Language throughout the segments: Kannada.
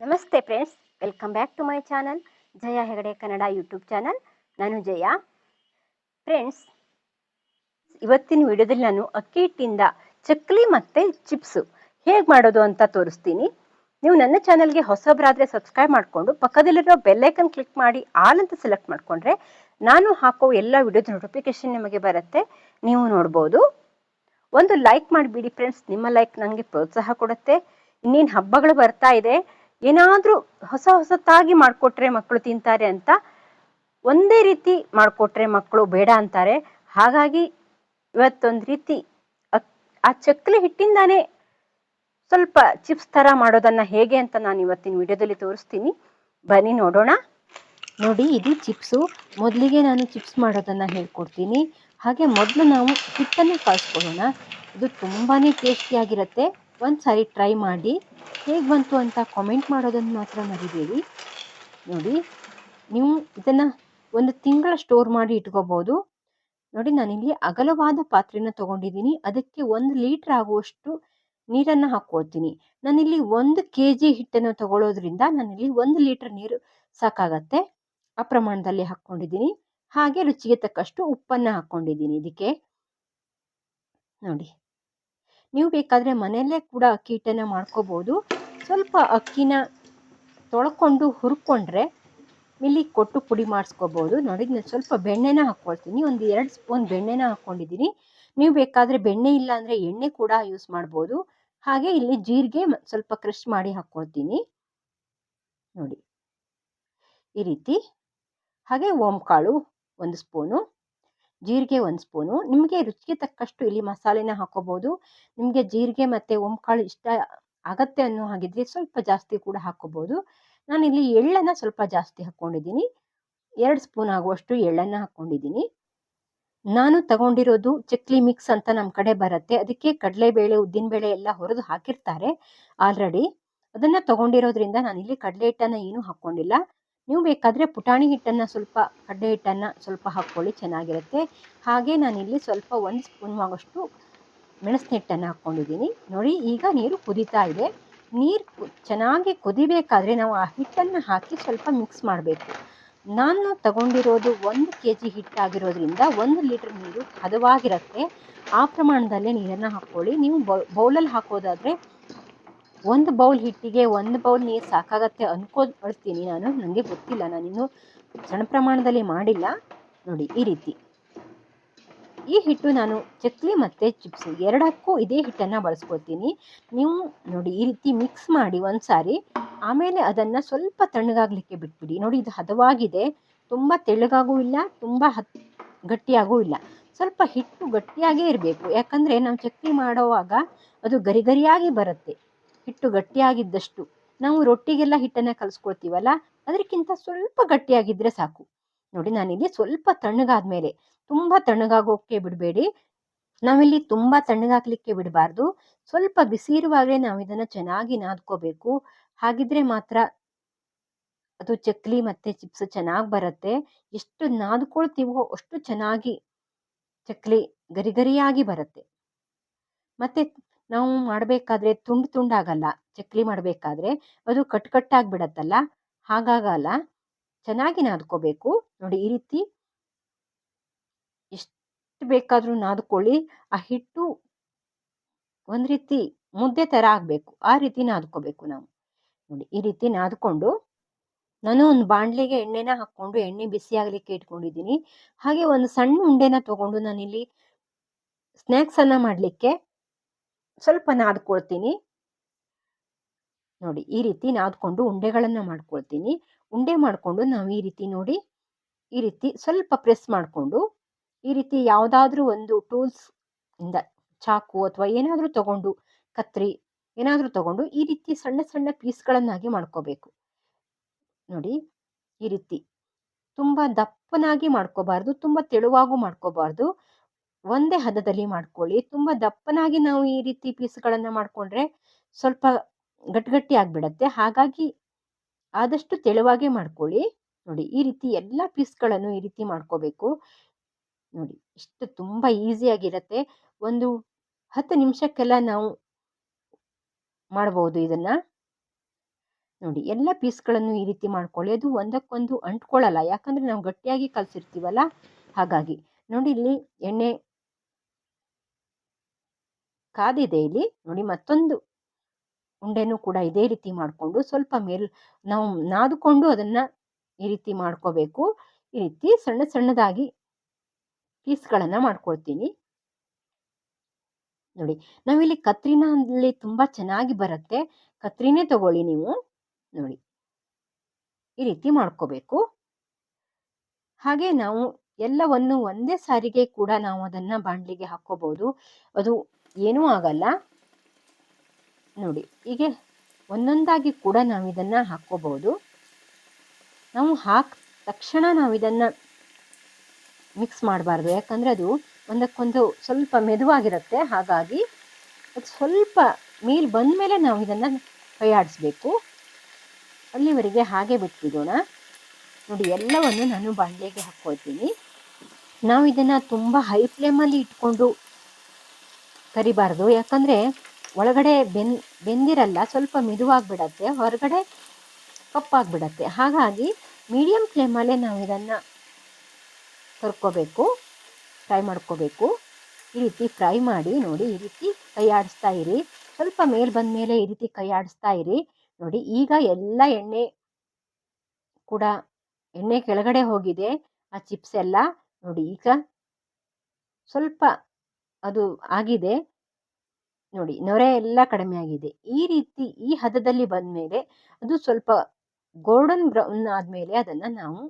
ನಮಸ್ತೆ friends, welcome back to my channel, Jaya Hegde Kannada YouTube channel. ನಾನು ಜಯ. ಫ್ರೆಂಡ್ಸ್, ಇವತ್ತಿನ ವಿಡಿಯೋದಲ್ಲಿ ನಾನು ಅಕ್ಕಿ ಹಿಟ್ಟಿಂದ ಚಕ್ಲಿ ಮತ್ತೆ ಚಿಪ್ಸು ಹೇಗೆ ಮಾಡೋದು ಅಂತ ತೋರಿಸ್ತೀನಿ. ನೀವು ನನ್ನ ಚಾನಲ್ಗೆ ಹೊಸಬರಾದರೆ ಸಬ್ಸ್ಕ್ರೈಬ್ ಮಾಡಿಕೊಂಡು ಪಕ್ಕದಲ್ಲಿರೋ ಬೆಲ್ಲೈಕನ್ ಕ್ಲಿಕ್ ಮಾಡಿ ಆಲ್ ಅಂತ ಸೆಲೆಕ್ಟ್ ಮಾಡಿಕೊಂಡ್ರೆ ನಾನು ಹಾಕೋ ಎಲ್ಲ ವಿಡಿಯೋದ ನೋಟಿಫಿಕೇಶನ್ ನಿಮಗೆ ಬರುತ್ತೆ, ನೀವು ನೋಡ್ಬೋದು. ಒಂದು ಲೈಕ್ ಮಾಡಿಬಿಡಿ ಫ್ರೆಂಡ್ಸ್, ನಿಮ್ಮ ಲೈಕ್ ನನಗೆ ಪ್ರೋತ್ಸಾಹ ಕೊಡುತ್ತೆ. ಇನ್ನೇನು ಹಬ್ಬಗಳು ಬರ್ತಾ ಇದೆ ಏನಾದರೂ ಹೊಸ ಹೊಸತಾಗಿ ಮಾಡ್ಕೊಟ್ರೆ ಮಕ್ಕಳು ತಿಂತಾರೆ ಅಂತ ಒಂದೇ ರೀತಿ ಮಾಡ್ಕೊಟ್ರೆ ಮಕ್ಕಳು ಬೇಡ ಅಂತಾರೆ. ಹಾಗಾಗಿ ಇವತ್ತೊಂದು ರೀತಿ ಆ ಚಕ್ಕಲಿ ಹಿಟ್ಟಿಂದಾನೆ ಸ್ವಲ್ಪ ಚಿಪ್ಸ್ ಥರ ಮಾಡೋದನ್ನ ಹೇಗೆ ಅಂತ ನಾನು ಇವತ್ತಿನ ವಿಡಿಯೋದಲ್ಲಿ ತೋರಿಸ್ತೀನಿ. ಬನ್ನಿ ನೋಡೋಣ. ನೋಡಿ, ಇದು ಚಿಪ್ಸು. ಮೊದಲಿಗೆ ನಾನು ಚಿಪ್ಸ್ ಮಾಡೋದನ್ನ ಹೇಳ್ಕೊಡ್ತೀನಿ. ಹಾಗೆ ಮೊದಲು ನಾವು ಹಿಟ್ಟನ್ನು ಕಾಯಿಸ್ಕೊಳ್ಳೋಣ. ಇದು ತುಂಬಾ ಟೇಸ್ಟಿಯಾಗಿರುತ್ತೆ. ಒಂದು ಸಾರಿ ಟ್ರೈ ಮಾಡಿ ಹೇಗೆ ಬಂತು ಅಂತ ಕಾಮೆಂಟ್ ಮಾಡೋದನ್ನು ಮಾತ್ರ ಮರಿಬೇಡಿ. ನೋಡಿ, ನೀವು ಇದನ್ನು ಒಂದು ತಿಂಗಳ ಸ್ಟೋರ್ ಮಾಡಿ ಇಟ್ಕೋಬೋದು. ನೋಡಿ, ನಾನಿಲ್ಲಿ ಅಗಲವಾದ ಪಾತ್ರೆನ ತಗೊಂಡಿದ್ದೀನಿ. ಅದಕ್ಕೆ ಒಂದು ಲೀಟ್ರ್ ಆಗುವಷ್ಟು ನೀರನ್ನು ಹಾಕ್ಕೊಳ್ತೀನಿ. ನಾನಿಲ್ಲಿ ಒಂದು ಕೆ ಜಿ ಹಿಟ್ಟನ್ನು ತಗೊಳ್ಳೋದ್ರಿಂದ ನಾನಿಲ್ಲಿ ಒಂದು ಲೀಟ್ರ್ ನೀರು ಸಾಕಾಗತ್ತೆ. ಆ ಪ್ರಮಾಣದಲ್ಲಿ ಹಾಕ್ಕೊಂಡಿದ್ದೀನಿ. ಹಾಗೆ ರುಚಿಗೆ ತಕ್ಕಷ್ಟು ಉಪ್ಪನ್ನು ಹಾಕ್ಕೊಂಡಿದ್ದೀನಿ ಇದಕ್ಕೆ. ನೋಡಿ. ನೀವು ಬೇಕಾದರೆ ಮನೆಯಲ್ಲೇ ಕೂಡ ಅಕ್ಕಿ ಹಿಟ್ಟನ್ನು ಮಾಡ್ಕೋಬೋದು. ಸ್ವಲ್ಪ ಅಕ್ಕಿನ ತೊಳ್ಕೊಂಡು ಹುರ್ಕೊಂಡ್ರೆ ಇಲ್ಲಿ ಕೊಟ್ಟು ಪುಡಿ ಮಾಡಿಸ್ಕೋಬೋದು. ನೋಡಿ ಸ್ವಲ್ಪ ಬೆಣ್ಣೆನ ಹಾಕ್ಕೊಳ್ತೀನಿ ಒಂದು ಎರಡು ಸ್ಪೂನ್ ಬೆಣ್ಣೆನ ಹಾಕ್ಕೊಂಡಿದ್ದೀನಿ ನೀವು ಬೇಕಾದರೆ ಬೆಣ್ಣೆ ಇಲ್ಲ ಅಂದರೆ ಎಣ್ಣೆ ಕೂಡ ಯೂಸ್ ಮಾಡ್ಬೋದು. ಹಾಗೆ ಇಲ್ಲಿ ಜೀರಿಗೆ ಸ್ವಲ್ಪ ಕ್ರಶ್ ಮಾಡಿ ಹಾಕ್ಕೊಳ್ತೀನಿ ನೋಡಿ. ಈ ರೀತಿ. ಹಾಗೆ ಓಂಕಾಳು ಒಂದು ಸ್ಪೂನು. ಜೀರಿಗೆ ಒಂದು ಸ್ಪೂನು. ನಿಮಗೆ ರುಚಿಗೆ ತಕ್ಕಷ್ಟು ಇಲ್ಲಿ ಮಸಾಲೆನ ಹಾಕೋಬಹುದು ನಿಮಗೆ ಜೀರಿಗೆ ಮತ್ತು ಓಂಕಾಳು ಇಷ್ಟ ಆಗತ್ತೆ ಅನ್ನೋ ಹಾಗಿದ್ರೆ ಸ್ವಲ್ಪ ಜಾಸ್ತಿ ಕೂಡ ಹಾಕೋಬಹುದು ನಾನಿಲ್ಲಿ ಎಳ್ಳನ್ನು ಸ್ವಲ್ಪ ಜಾಸ್ತಿ ಹಾಕ್ಕೊಂಡಿದ್ದೀನಿ ಎರಡು ಸ್ಪೂನ್ ಆಗುವಷ್ಟು ಎಳ್ಳನ್ನು ಹಾಕ್ಕೊಂಡಿದ್ದೀನಿ ನಾನು ತಗೊಂಡಿರೋದು ಚಕ್ಲಿ ಮಿಕ್ಸ್ ಅಂತ ನಮ್ಮ ಕಡೆ ಬರುತ್ತೆ. ಅದಕ್ಕೆ ಕಡಲೆಬೇಳೆ, ಉದ್ದಿನಬೇಳೆ ಎಲ್ಲ ಹೊರದು ಹಾಕಿರ್ತಾರೆ ಆಲ್ರೆಡಿ. ಅದನ್ನು ತಗೊಂಡಿರೋದ್ರಿಂದ ನಾನಿಲ್ಲಿ ಕಡಲೆ ಹಿಟ್ಟನ್ನು ಏನೂ ಹಾಕ್ಕೊಂಡಿಲ್ಲ ನೀವು ಬೇಕಾದರೆ ಪುಟಾಣಿ ಹಿಟ್ಟನ್ನು ಸ್ವಲ್ಪ ಕಡಲೆ ಹಿಟ್ಟನ್ನು ಸ್ವಲ್ಪ ಹಾಕ್ಕೊಳ್ಳಿ, ಚೆನ್ನಾಗಿರುತ್ತೆ. ಹಾಗೆ ನಾನಿಲ್ಲಿ ಸ್ವಲ್ಪ ಒಂದು ಸ್ಪೂನ್ ಆಗೋಷ್ಟು ಮೆಣಸಿನ ಹಿಟ್ಟನ್ನು ಹಾಕ್ಕೊಂಡಿದ್ದೀನಿ. ನೋಡಿ, ಈಗ ನೀರು ಕುದೀತಾ ಇದೆ. ನೀರು ಚೆನ್ನಾಗಿ ಕುದಿಬೇಕಾದ್ರೆ ನಾವು ಆ ಹಿಟ್ಟನ್ನು ಹಾಕಿ ಸ್ವಲ್ಪ ಮಿಕ್ಸ್ ಮಾಡಬೇಕು. ನಾನು ತಗೊಂಡಿರೋದು ಒಂದು ಕೆ ಜಿ ಹಿಟ್ಟಾಗಿರೋದ್ರಿಂದ ಒಂದು ಲೀಟ್ರ್ ನೀರು ಹದವಾಗಿರುತ್ತೆ. ಆ ಪ್ರಮಾಣದಲ್ಲೇ ನೀರನ್ನು ಹಾಕ್ಕೊಳ್ಳಿ. ನೀವು ಬೌಲಲ್ಲಿ ಹಾಕೋದಾದರೆ ಒಂದು ಬೌಲ್ ಹಿಟ್ಟಿಗೆ ಒಂದು ಬೌಲ್ ನೀರು ಸಾಕಾಗತ್ತೆ ಅನ್ಕೊಳ್ತೀನಿ ನಾನು. ನನಗೆ ಗೊತ್ತಿಲ್ಲ ನಾನಿನ್ನು ಸಣ್ಣ ಪ್ರಮಾಣದಲ್ಲಿ ಮಾಡಿಲ್ಲ. ನೋಡಿ, ಈ ರೀತಿ. ಈ ಹಿಟ್ಟು ನಾನು ಚಕ್ಲಿ ಮತ್ತು ಚಿಪ್ಸ್ ಎರಡಕ್ಕೂ ಇದೇ ಹಿಟ್ಟನ್ನು ಬಳಸ್ಕೊಳ್ತೀನಿ. ನೀವು ನೋಡಿ, ಈ ರೀತಿ ಮಿಕ್ಸ್ ಮಾಡಿ ಒಂದು ಸಾರಿ ಆಮೇಲೆ ಅದನ್ನು ಸ್ವಲ್ಪ ತಣ್ಣಗಾಗಲಿಕ್ಕೆ ಬಿಟ್ಬಿಡಿ. ನೋಡಿ, ಇದು ಹದವಾಗಿದೆ. ತುಂಬ ತೆಳ್ಳಗಾಗೂ ಇಲ್ಲ, ತುಂಬ ಹತ್, ಗಟ್ಟಿಯಾಗೂ ಇಲ್ಲ. ಸ್ವಲ್ಪ ಹಿಟ್ಟು ಗಟ್ಟಿಯಾಗೇ ಇರಬೇಕು. ಯಾಕಂದರೆ ನಾವು ಚಕ್ಲಿ ಮಾಡುವಾಗ ಅದು ಗರಿಗರಿಯಾಗಿ ಬರುತ್ತೆ. ಹಿಟ್ಟು ಗಟ್ಟಿಯಾಗಿದ್ದಷ್ಟು ನಾವು ರೊಟ್ಟಿಗೆಲ್ಲ ಹಿಟ್ಟನ್ನು ಕಲಿಸ್ಕೊಳ್ತೀವಲ್ಲ, ಅದಕ್ಕಿಂತ ಸ್ವಲ್ಪ ಗಟ್ಟಿಯಾಗಿದ್ದರೆ ಸಾಕು. ನೋಡಿ, ನಾನಿಲ್ಲಿ ಸ್ವಲ್ಪ ತಣ್ಣಗಾದ್ಮೇಲೆ ತುಂಬ ತಣ್ಣಗಾಗೋಕ್ಕೆ ಬಿಡಬೇಡಿ. ನಾವಿಲ್ಲಿ ತುಂಬ ತಣ್ಣಗಾಗ್ಲಿಕ್ಕೆ ಬಿಡಬಾರ್ದು. ಸ್ವಲ್ಪ ಬಿಸಿ ಇರುವಾಗಲೇ ನಾವು ಇದನ್ನು ಚೆನ್ನಾಗಿ ನಾದ್ಕೋಬೇಕು. ಹಾಗಿದ್ರೆ ಮಾತ್ರ ಅದು ಚಕ್ಲಿ ಮತ್ತು ಚಿಪ್ಸ್ ಚೆನ್ನಾಗಿ ಬರುತ್ತೆ. ಎಷ್ಟು ನಾದ್ಕೊಳ್ತೀವೋ ಅಷ್ಟು ಚೆನ್ನಾಗಿ ಚಕ್ಲಿ ಗರಿಗರಿಯಾಗಿ ಬರುತ್ತೆ. ಮತ್ತೆ ನಾವು ಮಾಡಬೇಕಾದ್ರೆ ತುಂಡು ತುಂಡಾಗಲ್ಲ, ಚಕ್ಲಿ ಮಾಡಬೇಕಾದ್ರೆ ಅದು ಕಟ್ ಕಟ್ಟಾಗಿ ಬಿಡತ್ತಲ್ಲ, ಹಾಗಾಗಲ್ಲ. ಚೆನ್ನಾಗಿ ನಾದ್ಕೋಬೇಕು. ನೋಡಿ ಈ ರೀತಿ ಎಷ್ಟು ಬೇಕಾದರೂ ನಾದ್ಕೊಳ್ಳಿ. ಆ ಹಿಟ್ಟು ಒಂದು ರೀತಿ ಮುದ್ದೆ ಥರ ಆಗಬೇಕು. ಆ ರೀತಿ ನಾದ್ಕೋಬೇಕು ನಾವು. ನೋಡಿ ಈ ರೀತಿ ನಾದ್ಕೊಂಡು ನಾನು ಒಂದು ಬಾಣಲೆಗೆ ಎಣ್ಣೆನ ಹಾಕ್ಕೊಂಡು, ಎಣ್ಣೆ ಬಿಸಿ ಆಗಲಿಕ್ಕೆ ಇಟ್ಕೊಂಡಿದ್ದೀನಿ. ಹಾಗೆ ಒಂದು ಸಣ್ಣ ಉಂಡೆನ ತಗೊಂಡು ನಾನಿಲ್ಲಿ ಸ್ನ್ಯಾಕ್ಸನ್ನು ಮಾಡಲಿಕ್ಕೆ ಸ್ವಲ್ಪ ನಾದ್ಕೊಳ್ತೀನಿ. ನೋಡಿ, ಈ ರೀತಿ ನಾದ್ಕೊಂಡು ಉಂಡೆಗಳನ್ನು ಮಾಡ್ಕೊಳ್ತೀನಿ. ಉಂಡೆ ಮಾಡಿಕೊಂಡು ನಾವು ಈ ರೀತಿ ನೋಡಿ, ಈ ರೀತಿ ಸ್ವಲ್ಪ ಪ್ರೆಸ್ ಮಾಡಿಕೊಂಡು, ಈ ರೀತಿ ಯಾವುದಾದ್ರೂ ಒಂದು ಟೂಲ್ಸ್ ಇಂದ ಚಾಕು ಅಥವಾ ಏನಾದರೂ ತಗೊಂಡು, ಕತ್ರಿ ಏನಾದರೂ ತಗೊಂಡು ಈ ರೀತಿ ಸಣ್ಣ ಸಣ್ಣ ಪೀಸ್ಗಳನ್ನಾಗಿ ಮಾಡ್ಕೋಬೇಕು. ನೋಡಿ, ಈ ರೀತಿ ತುಂಬ ದಪ್ಪನಾಗಿ ಮಾಡ್ಕೋಬಾರ್ದು, ತುಂಬ ತೆಳುವಾಗೂ ಮಾಡ್ಕೋಬಾರ್ದು. ಒಂದೇ ಹದದಲ್ಲಿ ಮಾಡ್ಕೊಳ್ಳಿ. ತುಂಬ ದಪ್ಪನಾಗಿ ನಾವು ಈ ರೀತಿ ಪೀಸ್ಗಳನ್ನು ಮಾಡಿಕೊಂಡ್ರೆ ಸ್ವಲ್ಪ ಗಟ್ಟಿಗಟ್ಟಿ ಆಗಿಬಿಡತ್ತೆ. ಹಾಗಾಗಿ ಆದಷ್ಟು ತೆಳುವಾಗೆ ಮಾಡ್ಕೊಳ್ಳಿ. ನೋಡಿ, ಈ ರೀತಿ ಎಲ್ಲ ಪೀಸ್ಗಳನ್ನು ಈ ರೀತಿ ಮಾಡ್ಕೋಬೇಕು. ನೋಡಿ, ಇಷ್ಟು ತುಂಬ ಈಸಿಯಾಗಿರತ್ತೆ. ಒಂದು ಹತ್ತು ನಿಮಿಷಕ್ಕೆಲ್ಲ ನಾವು ಮಾಡ್ಬೋದು ಇದನ್ನು. ನೋಡಿ, ಎಲ್ಲ ಪೀಸ್ಗಳನ್ನು ಈ ರೀತಿ ಮಾಡ್ಕೊಳ್ಳಿ. ಅದು ಒಂದಕ್ಕೊಂದು ಅಂಟ್ಕೊಳ್ಳಲ್ಲ. ಯಾಕಂದರೆ ನಾವು ಗಟ್ಟಿಯಾಗಿ ಕಲಸಿರ್ತೀವಲ್ಲ? ಹಾಗಾಗಿ ನೋಡಿ, ಇಲ್ಲಿ ಎಣ್ಣೆ ಕಾದಿದೆ ಇಲ್ಲಿ. ನೋಡಿ ಮತ್ತೊಂದು ಉಂಡೆನೂ ಕೂಡ ಇದೇ ರೀತಿ ಮಾಡಿಕೊಂಡು ಸ್ವಲ್ಪ ಮೇಲ್ ನಾವು ನಾದಿಕೊಂಡು ಅದನ್ನು ಈ ರೀತಿ ಮಾಡ್ಕೋಬೇಕು. ಈ ರೀತಿ ಸಣ್ಣ ಸಣ್ಣದಾಗಿ ಪೀಸ್ಗಳನ್ನು ಮಾಡ್ಕೊಳ್ತೀನಿ. ನೋಡಿ, ನಾವಿಲ್ಲಿ ಕತ್ರಿನಲ್ಲಿ ತುಂಬ ಚೆನ್ನಾಗಿ ಬರುತ್ತೆ. ಕತ್ರಿನೇ ತಗೊಳ್ಳಿ ನೀವು. ನೋಡಿ, ಈ ರೀತಿ ಮಾಡ್ಕೋಬೇಕು. ಹಾಗೆ ನಾವು ಎಲ್ಲವನ್ನು ಒಂದೇ ಸಾರಿಗೆ ಕೂಡ ನಾವು ಅದನ್ನು ಬಾಣಲಿಗೆ ಹಾಕೋಬಹುದು ಅದು ಏನೂ ಆಗಲ್ಲ. ನೋಡಿ, ಹೀಗೆ ಒಂದೊಂದಾಗಿ ಕೂಡ ನಾವು ಇದನ್ನು ಹಾಕ್ಕೋಬಹುದು ನಾವು ಹಾಕ್ ತಕ್ಷಣ ನಾವು ಇದನ್ನು ಮಿಕ್ಸ್ ಮಾಡಬಾರ್ದು. ಯಾಕಂದರೆ ಅದು ಒಂದಕ್ಕೊಂದು ಸ್ವಲ್ಪ ಮೆದುವಾಗಿರುತ್ತೆ. ಹಾಗಾಗಿ ಅದು ಸ್ವಲ್ಪ ಮೇಲೆ ಬಂದ ಮೇಲೆ ನಾವು ಇದನ್ನು ಕೈಯಾಡಿಸ್ಬೇಕು ಅಲ್ಲಿವರೆಗೆ ಹಾಗೆ ಬಿಟ್ಬಿಡೋಣ. ನೋಡಿ, ಎಲ್ಲವನ್ನು ನಾನು ಬಾಣಲೆಗೆ ಹಾಕ್ಕೊಳ್ತೀನಿ. ನಾವು ಇದನ್ನು ತುಂಬ ಹೈ ಫ್ಲೇಮಲ್ಲಿ ಇಟ್ಕೊಂಡು ಕರಿಬಾರ್ದು. ಯಾಕಂದರೆ ಒಳಗಡೆ ಬೆನ್, ಬೆಂದಿರಲ್ಲ, ಸ್ವಲ್ಪ ಮಿದುವಾಗಿಬಿಡತ್ತೆ, ಹೊರಗಡೆ ಕಪ್ಪಾಗಿಬಿಡತ್ತೆ. ಹಾಗಾಗಿ ಮೀಡಿಯಮ್ ಫ್ಲೇಮಲ್ಲೇ ನಾವು ಇದನ್ನು ಕರ್ಕೋಬೇಕು ಫ್ರೈ ಮಾಡ್ಕೋಬೇಕು. ಈ ರೀತಿ ಫ್ರೈ ಮಾಡಿ ನೋಡಿ, ಈ ರೀತಿ ಕೈ ಆಡಿಸ್ತಾ ಇರಿ. ಸ್ವಲ್ಪ ಮೇಲೆ ಬಂದ ಮೇಲೆ ಈ ರೀತಿ ಕೈ ಆಡಿಸ್ತಾ ಇರಿ. ನೋಡಿ, ಈಗ ಎಲ್ಲ ಎಣ್ಣೆ ಕೂಡ ಎಣ್ಣೆ ಕೆಳಗಡೆ ಹೋಗಿದೆ, ಆ ಚಿಪ್ಸ್ ಎಲ್ಲ. ನೋಡಿ, ಈಗ ಸ್ವಲ್ಪ ಅದು ಆಗಿದೆ. ನೋಡಿ, ನೊರೆ ಎಲ್ಲ ಕಡಿಮೆ ಆಗಿದೆ. ಈ ರೀತಿ ಈ ಹದದಲ್ಲಿ ಬಂದ ಮೇಲೆ ಅದು ಸ್ವಲ್ಪ ಗೋಲ್ಡನ್ ಬ್ರೌನ್ ಆದಮೇಲೆ ಅದನ್ನು ನಾವು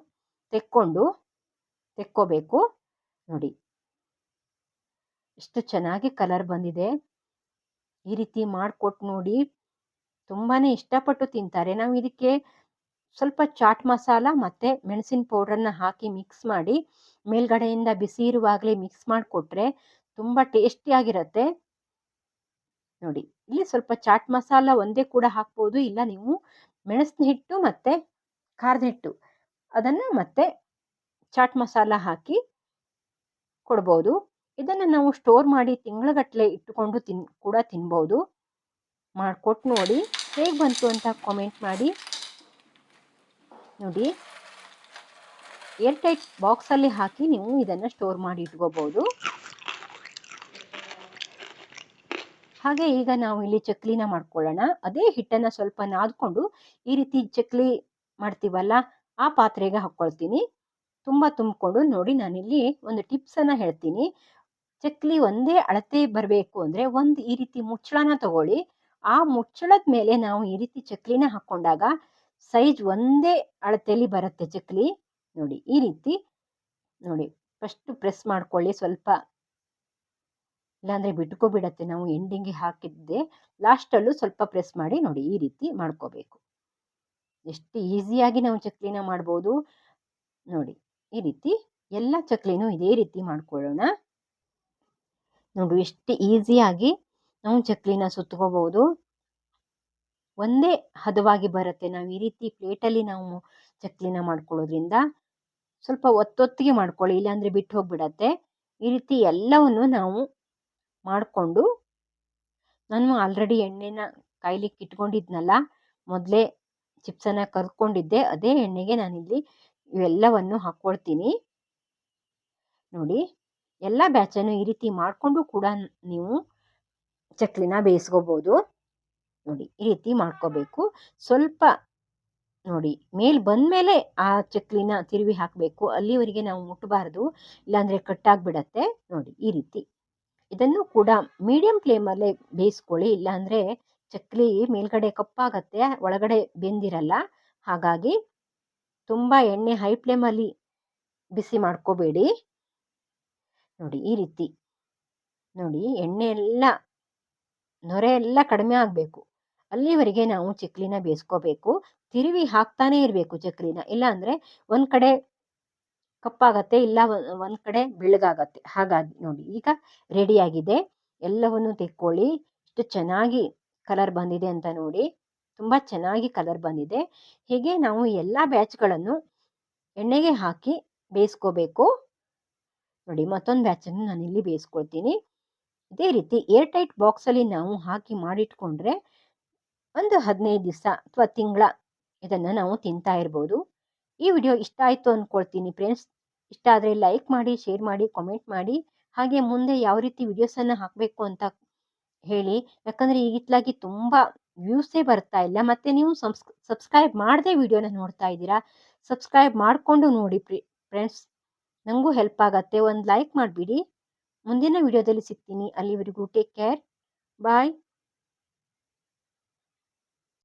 ತೆಕ್ಕೊಂಡು ತೆಕ್ಕೋಬೇಕು. ನೋಡಿ. ಎಷ್ಟು ಚೆನ್ನಾಗಿ ಕಲರ್ ಬಂದಿದೆ. ಈ ರೀತಿ ಮಾಡಿಕೊಟ್ಟು ನೋಡಿ. ತುಂಬಾ ಇಷ್ಟಪಟ್ಟು ತಿಂತಾರೆ. ನಾವು ಇದಕ್ಕೆ ಸ್ವಲ್ಪ ಚಾಟ್ ಮಸಾಲ ಮತ್ತು ಮೆಣಸಿನ ಪೌಡ್ರನ್ನ ಹಾಕಿ ಮಿಕ್ಸ್ ಮಾಡಿ ಮೇಲ್ಗಡೆಯಿಂದ ಬಿಸಿ ಇರುವಾಗಲೇ ಮಿಕ್ಸ್ ಮಾಡಿಕೊಟ್ರೆ ತುಂಬ ಟೇಸ್ಟಿಯಾಗಿರುತ್ತೆ ನೋಡಿ, ಇಲ್ಲಿ ಸ್ವಲ್ಪ ಚಾಟ್ ಮಸಾಲ ಒಂದೇ ಕೂಡ ಹಾಕ್ಬೋದು. ಇಲ್ಲ ನೀವು ಮೆಣಸಿನ ಹಿಟ್ಟು ಮತ್ತು ಖಾರದ ಹಿಟ್ಟು. ಅದನ್ನು ಮತ್ತೆ ಚಾಟ್ ಮಸಾಲ ಹಾಕಿ ಕೊಡ್ಬೋದು. ಇದನ್ನು ನಾವು ಸ್ಟೋರ್ ಮಾಡಿ ತಿಂಗಳಗಟ್ಟಲೆ ಇಟ್ಟುಕೊಂಡು ತಿನ್, ಕೂಡ ತಿನ್ಬೋದು. ಮಾಡಿಕೊಟ್ಟು ನೋಡಿ. ಹೇಗೆ ಬಂತು ಅಂತ ಕಾಮೆಂಟ್ ಮಾಡಿ. ನೋಡಿ. ಏರ್ ಟೈಟ್ ಬಾಕ್ಸಲ್ಲಿ ಹಾಕಿ ನೀವು ಇದನ್ನು ಸ್ಟೋರ್ ಮಾಡಿ ಇಟ್ಕೋಬೋದು. ಹಾಗೆ ಈಗ ನಾವು ಇಲ್ಲಿ ಚಕ್ಲಿನ ಮಾಡ್ಕೊಳ್ಳೋಣ. ಅದೇ ಹಿಟ್ಟನ್ನು ಸ್ವಲ್ಪ ನಾದ್ಕೊಂಡು ಈ ರೀತಿ ಚಕ್ಲಿ ಮಾಡ್ತೀವಲ್ಲ, ಆ ಪಾತ್ರೆಗೆ ಹಾಕ್ಕೊಳ್ತೀನಿ. ತುಂಬ ತುಂಬಿಕೊಂಡು ನೋಡಿ ನಾನಿಲ್ಲಿ ಒಂದು ಟಿಪ್ಸನ್ನು ಹೇಳ್ತೀನಿ. ಚಕ್ಲಿ ಒಂದೇ ಅಳತೆ ಬರಬೇಕು ಅಂದರೆ ಒಂದು ಈ ರೀತಿ ಮುಚ್ಚಳನ ತಗೊಳ್ಳಿ. ಆ ಮುಚ್ಚಳದ ಮೇಲೆ ನಾವು ಈ ರೀತಿ ಚಕ್ಲಿನ ಹಾಕ್ಕೊಂಡಾಗ ಸೈಜ್ ಒಂದೇ ಅಳತೆಯಲ್ಲಿ ಬರುತ್ತೆ ಚಕ್ಲಿ. ನೋಡಿ ಈ ರೀತಿ ನೋಡಿ, ಫಸ್ಟ್ ಪ್ರೆಸ್ ಮಾಡ್ಕೊಳ್ಳಿ ಸ್ವಲ್ಪ. ಇಲ್ಲಾಂದರೆ ಬಿಟ್ಕೊಬಿಡತ್ತೆ. ನಾವು ಎಂಡಿಂಗ್ಗೆ ಹಾಕಿದ್ದೆ ಲಾಸ್ಟಲ್ಲೂ ಸ್ವಲ್ಪ ಪ್ರೆಸ್ ಮಾಡಿ ನೋಡಿ ಈ ರೀತಿ ಮಾಡ್ಕೋಬೇಕು. ಎಷ್ಟು ಈಸಿಯಾಗಿ ನಾವು ಚಕ್ಲಿನ ಮಾಡ್ಬೋದು. ನೋಡಿ, ಈ ರೀತಿ ಎಲ್ಲ ಚಕ್ಲಿನೂ ಇದೇ ರೀತಿ ಮಾಡ್ಕೊಳ್ಳೋಣ. ನೋಡು, ಎಷ್ಟು ಈಸಿಯಾಗಿ ನಾವು ಚಕ್ಲಿನ ಸುತ್ಕೋಬಹುದು ಒಂದೇ ಹದವಾಗಿ ಬರುತ್ತೆ. ನಾವು ಈ ರೀತಿ ಪ್ಲೇಟಲ್ಲಿ ನಾವು ಚಕ್ಲಿನ ಮಾಡ್ಕೊಳ್ಳೋದ್ರಿಂದ ಸ್ವಲ್ಪ ಒತ್ತೊತ್ತಿಗೆ ಮಾಡ್ಕೊಳ್ಳಿ. ಇಲ್ಲಾಂದರೆ ಬಿಟ್ಟು ಹೋಗ್ಬಿಡತ್ತೆ ಈ ರೀತಿ ಎಲ್ಲವನ್ನು ನಾವು ಮಾಡಿಕೊಂಡು ನಾನು ಆಲ್ರೆಡಿ ಎಣ್ಣೆನ ಕಾಯ್ಲಿಕ್ಕೆ ಇಟ್ಕೊಂಡಿದ್ನಲ್ಲ ಮೊದಲೇ ಚಿಪ್ಸನ್ನು ಕರ್ಕೊಂಡಿದ್ದೆ, ಅದೇ ಎಣ್ಣೆಗೆ ನಾನಿಲ್ಲಿ ಇವೆಲ್ಲವನ್ನು ಹಾಕ್ಕೊಳ್ತೀನಿ. ನೋಡಿ, ಎಲ್ಲ ಬ್ಯಾಚನ್ನು ಈ ರೀತಿ ಮಾಡಿಕೊಂಡು ಕೂಡ ನೀವು ಚಕ್ಲಿನ ಬೇಯಿಸ್ಕೋಬೋದು. ನೋಡಿ, ಈ ರೀತಿ ಮಾಡ್ಕೋಬೇಕು. ಸ್ವಲ್ಪ ನೋಡಿ, ಮೇಲ್ ಬಂದಮೇಲೆ ಆ ಚಕ್ಲಿನ ತಿರುವಿ ಹಾಕಬೇಕು. ಅಲ್ಲಿವರೆಗೆ ನಾವು ಮುಟ್ಟಬಾರ್ದು ಇಲ್ಲಾಂದರೆ ಕಟ್ಟಾಗಿಬಿಡತ್ತೆ. ನೋಡಿ, ಈ ರೀತಿ. ಇದನ್ನು ಕೂಡ ಮೀಡಿಯಂ ಫ್ಲೇಮಲ್ಲೇ ಬೇಯಿಸ್ಕೊಳ್ಳಿ, ಇಲ್ಲಾಂದರೆ ಚಕ್ಲಿ ಮೇಲ್ಗಡೆ ಕಪ್ಪಾಗತ್ತೆ, ಒಳಗಡೆ ಬೆಂದಿರಲ್ಲ. ಹಾಗಾಗಿ ತುಂಬ ಎಣ್ಣೆ ಹೈ ಫ್ಲೇಮಲ್ಲಿ ಬಿಸಿ ಮಾಡ್ಕೋಬೇಡಿ. ನೋಡಿ, ಈ ರೀತಿ. ನೋಡಿ, ಎಣ್ಣೆ ಎಲ್ಲ, ನೊರೆ ಎಲ್ಲ ಕಡಿಮೆ ಆಗಬೇಕು. ಅಲ್ಲಿವರೆಗೆ ನಾವು ಚಕ್ಲಿನ ಬೇಯಿಸ್ಕೋಬೇಕು. ತಿರುವಿ ಹಾಕ್ತಾನೆ ಇರಬೇಕು ಚಕ್ಲಿನ. ಇಲ್ಲ ಅಂದರೆ ಒಂದು ಕಡೆ ಕಪ್ಪಾಗತ್ತೆ, ಇಲ್ಲ ಒಂದು ಕಡೆ ಬೆಳ್ಳಗಾಗತ್ತೆ. ಹಾಗಾಗಿ ನೋಡಿ, ಈಗ ರೆಡಿಯಾಗಿದೆ ಎಲ್ಲವನ್ನು ತೆಕ್ಕೊಳ್ಳಿ. ಎಷ್ಟು ಚೆನ್ನಾಗಿ ಕಲರ್ ಬಂದಿದೆ ಅಂತ ನೋಡಿ. ತುಂಬ ಚೆನ್ನಾಗಿ ಕಲರ್ ಬಂದಿದೆ. ಹೀಗೆ ನಾವು ಎಲ್ಲ ಬ್ಯಾಚ್ಗಳನ್ನು ಎಣ್ಣೆಗೆ ಹಾಕಿ ಬೇಯಿಸ್ಕೋಬೇಕು. ನೋಡಿ, ಮತ್ತೊಂದು ಬ್ಯಾಚನ್ನು ನಾನು ಇಲ್ಲಿ ಬೇಯಿಸ್ಕೊಳ್ತೀನಿ. ಇದೇ ರೀತಿ ಏರ್ ಟೈಟ್ ಬಾಕ್ಸಲ್ಲಿ ನಾವು ಹಾಕಿ ಮಾಡಿಟ್ಕೊಂಡ್ರೆ ಒಂದು ಹದಿನೈದು ದಿವಸ ಅಥವಾ ತಿಂಗಳ ಇದನ್ನು ನಾವು ತಿಂತಾ ಇರ್ಬೋದು. ಈ ವಿಡಿಯೋ ಇಷ್ಟ ಆಯಿತು ಅಂದ್ಕೊಳ್ತೀನಿ ಫ್ರೆಂಡ್ಸ್ ಇಷ್ಟ ಆದರೆ ಲೈಕ್ ಮಾಡಿ ಶೇರ್ ಮಾಡಿ ಕಾಮೆಂಟ್ ಮಾಡಿ. ಹಾಗೆ ಮುಂದೆ ಯಾವ ರೀತಿ ವಿಡಿಯೋಸನ್ನು ಹಾಕಬೇಕು ಅಂತ ಹೇಳಿ. ಯಾಕಂದರೆ ಈಗಿತ್ಲಾಗಿ ತುಂಬ ವ್ಯೂಸೇ ಬರ್ತಾ ಇಲ್ಲ. ಮತ್ತು ನೀವು ಸಬ್ಸ್ ಸಬ್ಸ್ಕ್ರೈಬ್ ಮಾಡದೆ ವಿಡಿಯೋನ ನೋಡ್ತಾ ಇದ್ದೀರಾ? ಸಬ್ಸ್ಕ್ರೈಬ್ ಮಾಡಿಕೊಂಡು ನೋಡಿ ಫ್ರೆಂಡ್ಸ್ ನನಗೂ ಹೆಲ್ಪ್ ಆಗತ್ತೆ. ಒಂದು ಲೈಕ್ ಮಾಡಿಬಿಡಿ. ಮುಂದಿನ ವಿಡಿಯೋದಲ್ಲಿ ಸಿಗ್ತೀನಿ. ಅಲ್ಲಿವರೆಗೂ ಟೇಕ್ ಕೇರ್ ಬಾಯ್